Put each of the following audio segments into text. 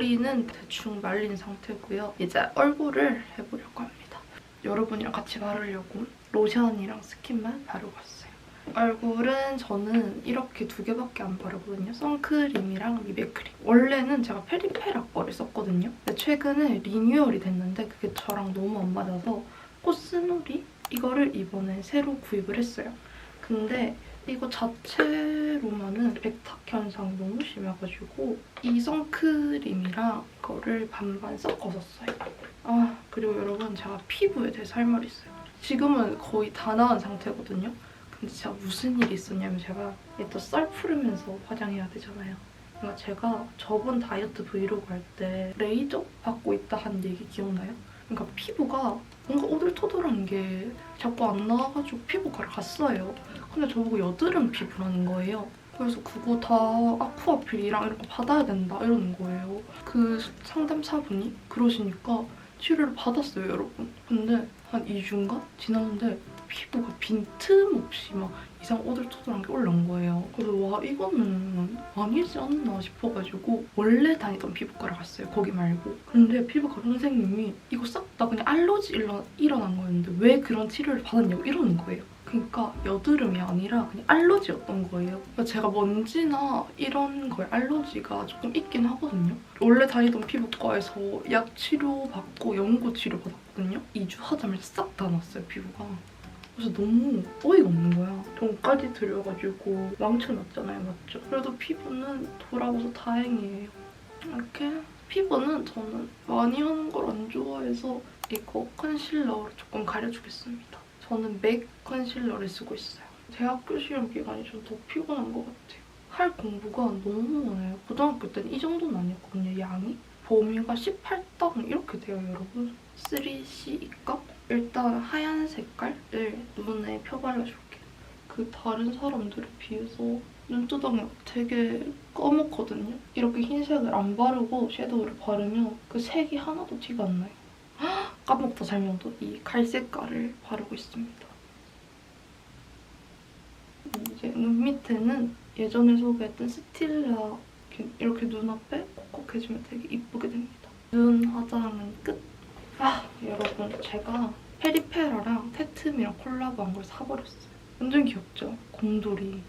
머리는 대충 말린 상태고요. 이제 얼굴을 해보려고 합니다. 여러분이랑 같이 바르려고 로션이랑 스킨만 바르고 왔어요. 얼굴은 저는 이렇게 두 개밖에 안 바르거든요. 선크림이랑 리베크림. 원래는 제가 페리페라 거를 썼거든요. 근데 최근에 리뉴얼이 됐는데 그게 저랑 너무 안 맞아서 코스놀이 이거를 이번에 새로 구입을 했어요. 근데 이거 자체로만은 백탁 현상이 너무 심해가지고 이 선크림이랑 이거를 반반 섞어서 써요. 아 그리고 여러분 제가 피부에 대해서 할 말이 있어요. 지금은 거의 다 나은 상태거든요. 근데 제가 무슨 일이 있었냐면 제가 또 썰 풀으면서 화장해야 되잖아요. 그러니까 제가 저번 다이어트 브이로그 할 때 레이저 받고 있다 한 얘기 기억나요? 그러니까 피부가 뭔가 오돌토돌한 게 자꾸 안 나와가지고 피부과를 갔어요. 근데 저보고 여드름 피부라는 거예요. 그래서 그거 다 아쿠아필이랑 이런 거 받아야 된다 이러는 거예요. 그 상담사분이 그러시니까 치료를 받았어요, 여러분. 근데 한 2주인가 지났는데 피부가 빈틈없이 막 이상 오돌토돌한 게 올라온 거예요. 그래서 와 이거는 아니지 않나 싶어가지고 원래 다니던 피부과를 갔어요. 거기 말고. 근데 피부과 선생님이 이거 싹 다 그냥 알러지 일어, 일어난 거였는데 왜 그런 치료를 받았냐고 이러는 거예요. 그러니까 여드름이 아니라 그냥 알러지였던 거예요. 그러니까 제가 먼지나 이런 거에 알러지가 조금 있긴 하거든요. 원래 다니던 피부과에서 약 치료 받고 연고 치료 받았거든요. 2주 하자마자 싹 다 났어요, 피부가. 그래서 너무 어이가 없는 거야. 돈까지 들여가지고 망쳐놨잖아요, 맞죠? 그래도 피부는 돌아와서 다행이에요. 이렇게 피부는 저는 많이 하는 걸 안 좋아해서 이거 컨실러로 조금 가려주겠습니다. 저는 맥 컨실러를 쓰고 있어요. 대학교 시험 기간이 좀 더 피곤한 것 같아요. 할 공부가 너무 많아요. 고등학교 때는 이 정도는 아니었거든요, 양이. 범위가 18단 이렇게 돼요, 여러분. 3C 이과? 일단 하얀 색깔을 눈에 펴발라줄게요. 그 다른 사람들에 비해서 눈두덩이 되게 검었거든요. 이렇게 흰색을 안 바르고 섀도우를 바르면 그 색이 하나도 티가 안 나요. 헉, 까먹다 설명도 이 갈색깔을 바르고 있습니다. 이제 눈 밑에는 예전에 소개했던 스틸라 이렇게, 눈앞에 콕콕 해주면 되게 이쁘게 됩니다. 눈 화장은 끝. 아 여러분 제가 페리페라랑 테트미랑 콜라보한 걸 사버렸어요. 완전 귀엽죠? 곰돌이.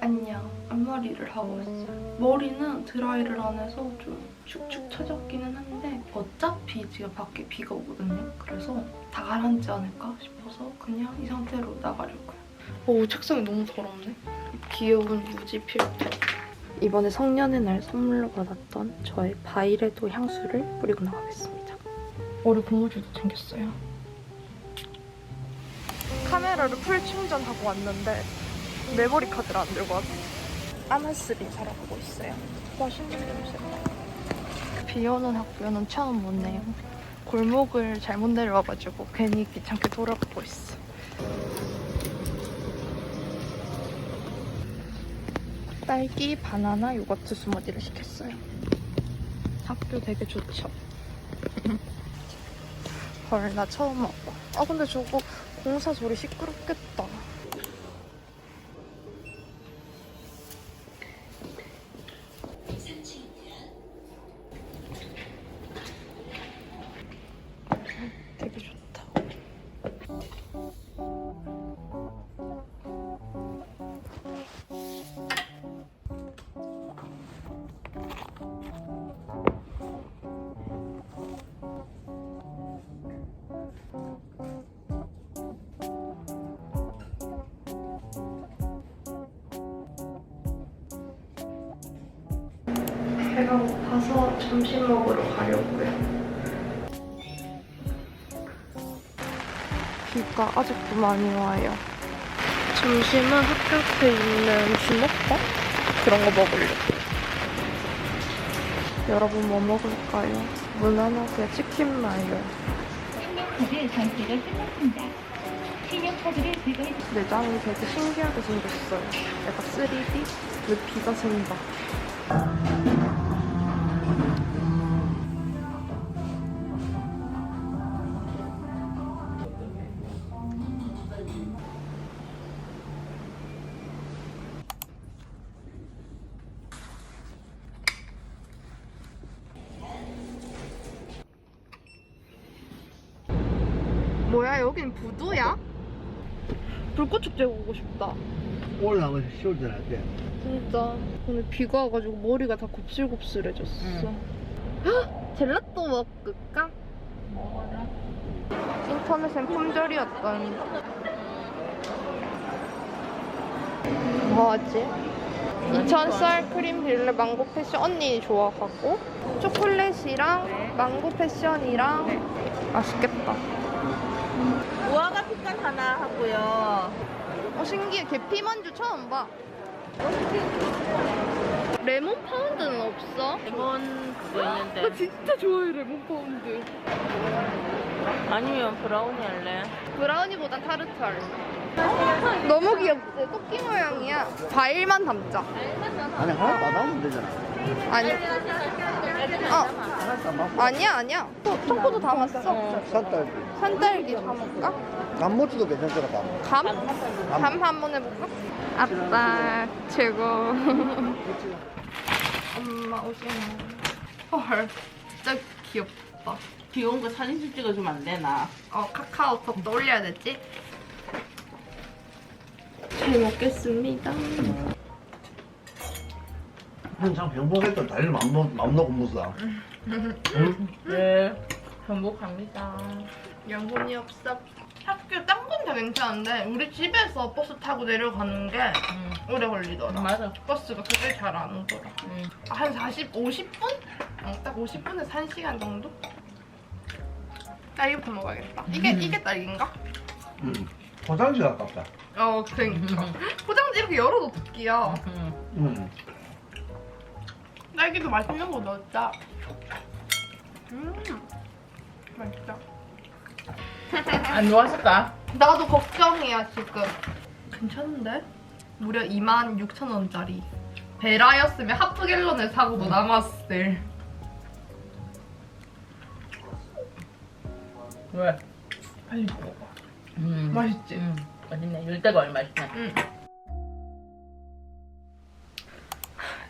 안녕. 앞머리를 하고 왔어요. 머리는 드라이를 안 해서 좀 축축 처졌기는 한데 어차피 지금 밖에 비가 오거든요. 그래서 다 가라앉지 않을까 싶어서 그냥 이 상태로 나가려고요. 오 책상이 너무 더럽네. 귀여운 유지 필터. 이번에 성년의 날 선물로 받았던 저의 바이레도 향수를 뿌리고 나가겠습니다. 머리 고무줄도 챙겼어요. 카메라를 풀 충전하고 왔는데 메모리 카드를 안 들고 왔어. 아마스빈 사러 가고 있어요. 맛있는 냄새. 비 오는 학교는 처음 오네요. 골목을 잘못 내려와가지고 괜히 귀찮게 돌아가고 있어. 딸기, 바나나, 요거트 스무디를 시켰어요. 학교 되게 좋죠. 헐, 나 처음 와봐. 아, 근데 저거 공사 소리 시끄럽겠다. 배가 고파서 점심 먹으러 가려고요. 비가 아직도 많이 와요. 점심은 학교 앞에 있는 주먹밥? 그런 거 먹으려고. 여러분 뭐 먹을까요? 무난하게 치킨 마요. 카드 전체가 끝났습니다. 신용카드를 제거해 매장이 되게 신기하게 생겼어요. 약간 3D? 왜 비가 샌다. 야 여긴 부두야? 불꽃축제 오고 싶다 올라가면 쉬울 때는 안 돼. 진짜 오늘 비가 와가지고 머리가 다 곱슬곱슬해졌어 헉! 젤라또 먹을까? 인터넷엔 품절이었던 뭐하지? 인천 쌀 크림 빌레 망고 패션 언니 좋아하고 초콜릿이랑 망고 패션이랑 맛있겠다 피칸 하나 하고요. 어 신기해 계피 만주 처음 봐 레몬 파운드는 없어? 레몬 그거 나 있는데. 진짜 좋아해 레몬 파운드 아니면 브라우니 할래? 브라우니보단 타르트 할래 너무 귀엽지? 토끼 모양이야 과일만 담자 아니, 하나 따다면 되잖아. 아니 어. 아니야 아니야 초, 초코도 담았어 산딸기. 산딸기 담을까? 감모치도 괜찮더라, 감. 감? 감 한번 해볼까? 아빠 최고 엄마 오시네 헐 진짜 귀엽다 귀여운 거 사진 찍어주면 안 되나? 어 카카오톡도 올려야 되지? 잘 먹겠습니다 한참 병복했던 다리를 맘, 놓- 맘 놓고 무사. 응? 네. 행복합니다. 영혼이 없어 학교 딴 건 다 괜찮은데 우리 집에서 버스 타고 내려가는 게 응. 오래 걸리더라 맞아. 버스가 그게 잘 안 오더라 응. 한 40, 50분? 어, 딱 50분에서 1시간 정도? 딸기부터 먹어야겠다. 이게, 음. 이게 딸기인가? 응. 화장실 아깝다. 어, 그러니까. 포장지 이렇게 열어도 듣기야. 응. 응. 딸기도 맛있는 거 넣었자. 음, 맛있다. 안 좋았을까? 나도 걱정이야, 지금. 괜찮은데? 무려 26,000원짜리. 베라였으면 하프 갤런을 사고도 남았을. 왜? 빨리 먹어봐. 음. 맛있지? 응. 맛있네. 열대가 얼마 맛있네. 응.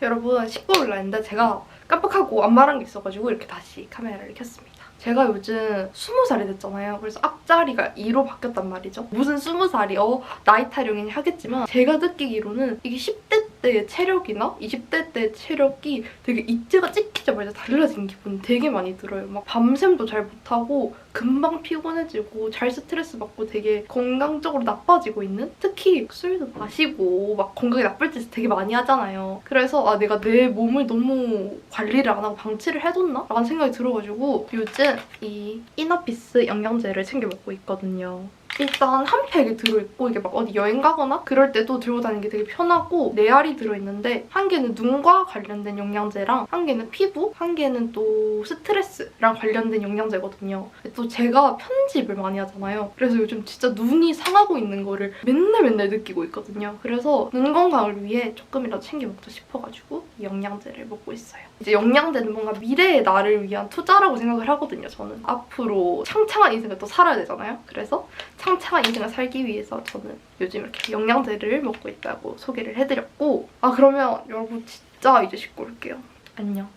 여러분 씻고 올라 했는데 제가 깜빡하고 안 말한 게 있어가지고 이렇게 다시 카메라를 켰습니다. 제가 요즘 20살이 됐잖아요. 그래서 앞자리가 2로 바뀌었단 말이죠. 무슨 20살이 어 나이 타령이니 하겠지만 제가 느끼기로는 이게 10대 때의 체력이나 20대 때의 체력이 되게 이때가 찍히자마자 달라진 기분이 되게 많이 들어요. 막 밤샘도 잘 못하고 금방 피곤해지고 잘 스트레스 받고 되게 건강적으로 나빠지고 있는 특히 술도 마시고 막 건강에 나쁠 짓을 되게 많이 하잖아요. 그래서 아 내가 내 몸을 너무 관리를 안 하고 방치를 해뒀나? 라는 생각이 들어가지고 요즘 이 이너피스 영양제를 챙겨 먹고 있거든요. 일단 한 팩이 들어있고 이게 막 어디 여행 가거나 그럴 때도 들고 다니는 게 되게 편하고 네 알이 들어있는데 한 개는 눈과 관련된 영양제랑 한 개는 피부, 한 개는 또 스트레스랑 관련된 영양제거든요. 또 제가 편집을 많이 하잖아요. 그래서 요즘 진짜 눈이 상하고 있는 거를 맨날 맨날 느끼고 있거든요. 그래서 눈 건강을 위해 조금이라도 챙겨 먹자 싶어가지고 이 영양제를 먹고 있어요. 이제 영양제는 뭔가 미래의 나를 위한 투자라고 생각을 하거든요. 저는 앞으로 창창한 인생을 또 살아야 되잖아요. 그래서 창창한 인생을 살기 위해서 저는 요즘 이렇게 영양제를 먹고 있다고 소개를 해드렸고 아 그러면 여러분 진짜 이제 씻고 올게요. 안녕.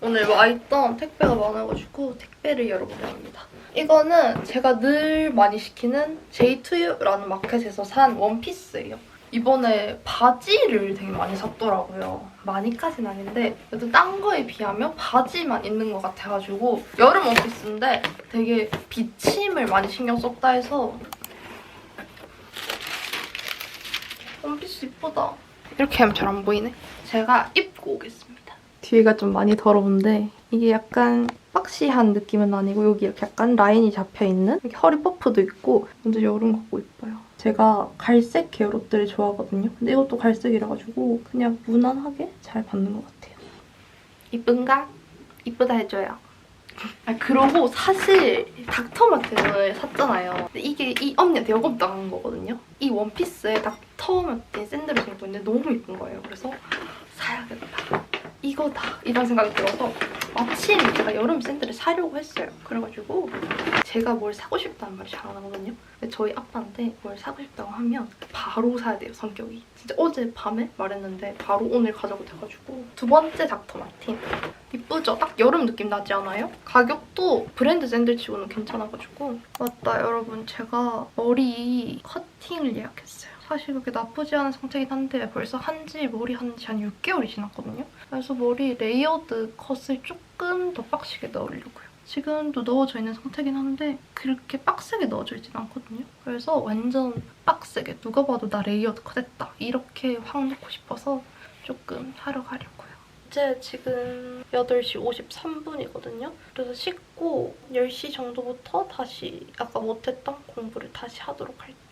오늘 와 있던 택배가 많아가지고 택배를 열어보려 합니다. 이거는 제가 늘 많이 시키는 J2U라는 마켓에서 산 원피스예요. 이번에 바지를 되게 많이 샀더라고요. 많이까지는 아닌데 그래도 딴 거에 비하면 바지만 있는 것 같아가지고 여름 원피스인데 되게 비침을 많이 신경 썼다 해서 원피스 이쁘다. 이렇게 하면 잘 안 보이네. 제가 입고 오겠습니다. 뒤에가 좀 많이 더러운데 이게 약간 박시한 느낌은 아니고 여기 이렇게 약간 라인이 잡혀있는 허리 퍼프도 있고 완전 여름 같고 이뻐요. 제가 갈색 계열 옷들을 좋아하거든요. 근데 이것도 갈색이라가지고 그냥 무난하게 잘 받는 것 같아요. 이쁜가? 이쁘다 해줘요. 아 그러고 사실 닥터마틴을 샀잖아요. 근데 이게 이 언니한테 여금 당한 거거든요. 이 원피스에 닥터마틴 샌들을 신고 있는데 너무 이쁜 거예요. 그래서 사야겠다. 이거다 이런 생각이 들어서 마침 제가 여름 샌들을 사려고 했어요. 그래가지고 제가 뭘 사고 싶다는 말이 잘 안 하거든요. 근데 저희 아빠한테 뭘 사고 싶다고 하면 바로 사야 돼요 성격이. 진짜 어제 밤에 말했는데 바로 오늘 가자고 돼가지고 두 번째 닥터 마틴 이쁘죠? 딱 여름 느낌 나지 않아요? 가격도 브랜드 샌들 치고는 괜찮아가지고 맞다 여러분 제가 머리 커팅을 예약했어요. 사실 그렇게 나쁘지 않은 상태긴 한데 벌써 한지 머리 한지 한 6개월이 지났거든요. 그래서 머리 레이어드 컷을 조금 더 빡시게 넣으려고요. 지금도 넣어져 있는 상태긴 한데 그렇게 빡세게 넣어져 있진 않거든요. 그래서 완전 빡세게 누가 봐도 나 레이어드 컷했다 이렇게 확 넣고 싶어서 조금 하러 가려고요. 이제 지금 8시 53분이거든요. 그래서 씻고 10시 정도부터 다시 아까 못했던 공부를 다시 하도록 할게요.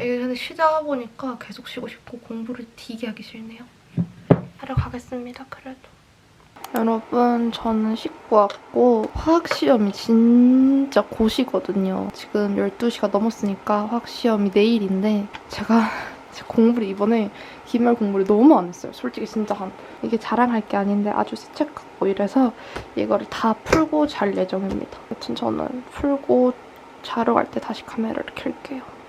근데 쉬다 보니까 계속 쉬고 싶고 공부를 되게 하기 싫네요. 하러 가겠습니다, 그래도. 여러분, 저는 씻고 왔고 화학시험이 진짜 곧이거든요. 지금 12시가 넘었으니까 화학시험이 내일인데 제가 제 공부를 이번에 기말 공부를 너무 안 했어요. 솔직히 진짜 한 이게 자랑할 게 아닌데 아주 스책하고 이래서 이거를 다 풀고 잘 예정입니다. 여튼 저는 풀고 자러 갈 때 다시 카메라를 켤게요.